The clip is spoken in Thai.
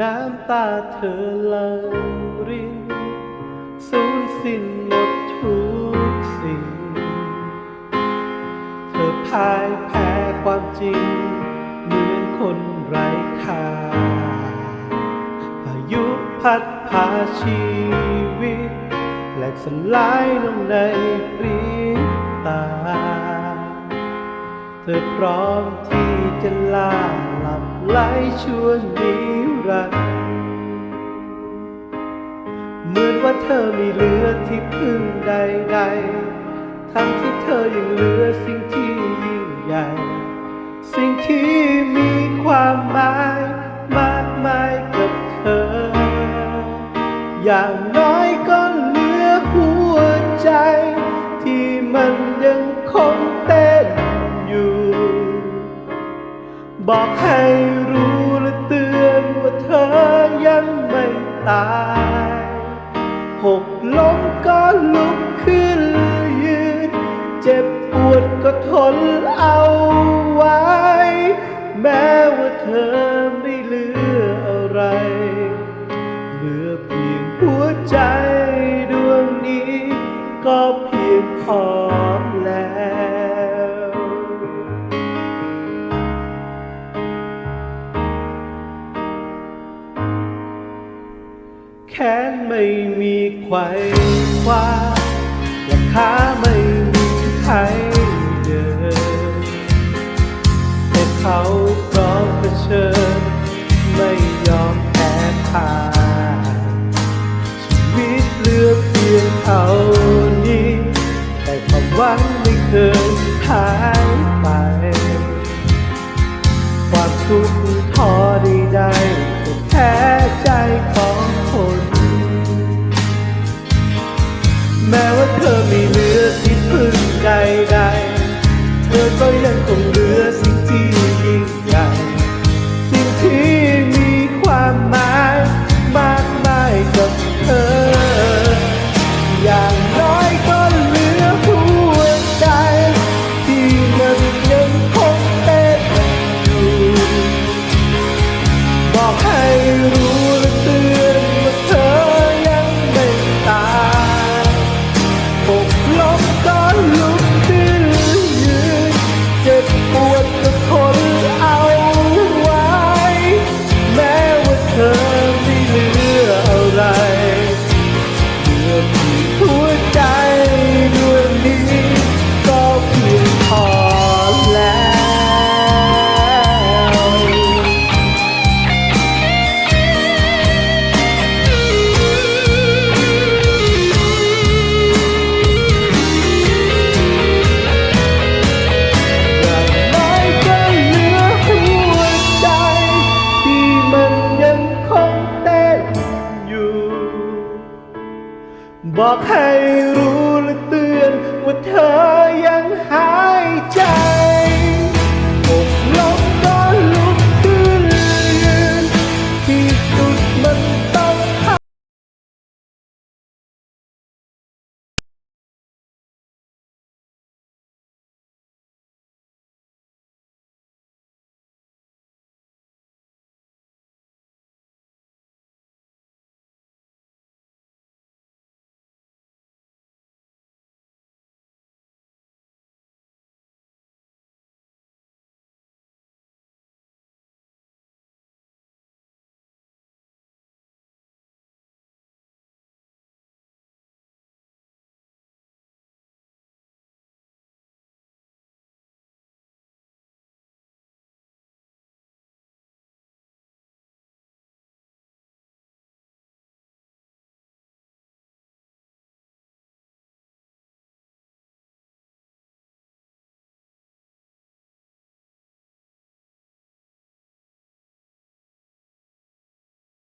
น้ำตาเธอหลังรินสูญสิ้นหมดทุกสิ่ง เธอพ่ายแพ้ความจริง เหมือนคนไร้ค่าพายุพัดพาชีวิตแหลกสลายลงในพริบตา เธอพร้อมที่จะลาหลับไหลชั่วนิรัน ดร์เหมือนว่าเธอไม่เหลือที่พึ่งใดๆ ทั้งที่เธอยังเหลือสิ่งที่ยิ่งใหญ่ สิ่งที่มีความหมายมากมายกับเธอ อย่างน้อยก็เหลือหัวใจ ที่มันยังคงเต้นอยู่ บอกให้รู้ ตาย หกล้มก็ลุกขึ้นยืน เจ็บปวดก็ทนเอาไว้ แม้ว่าเธอไม่เหลืออะไร เหลือเพียงหัวใจดวงนี้ ก็เพียงพอแล้ว แขนไม่มีใครคว้าและขาไม่มีใครเดินแต่เขาพร้อมเผชิญ ไม่ยอมแพ้พ่ายชีวิตเลือเพียงเท่านี้ แต่ความหวังไม่เคยหายไป ความทุกข์ท้อใดๆแพ้ใจขอ บอกให้รู้และเตือนว่าเธอยังหายใจ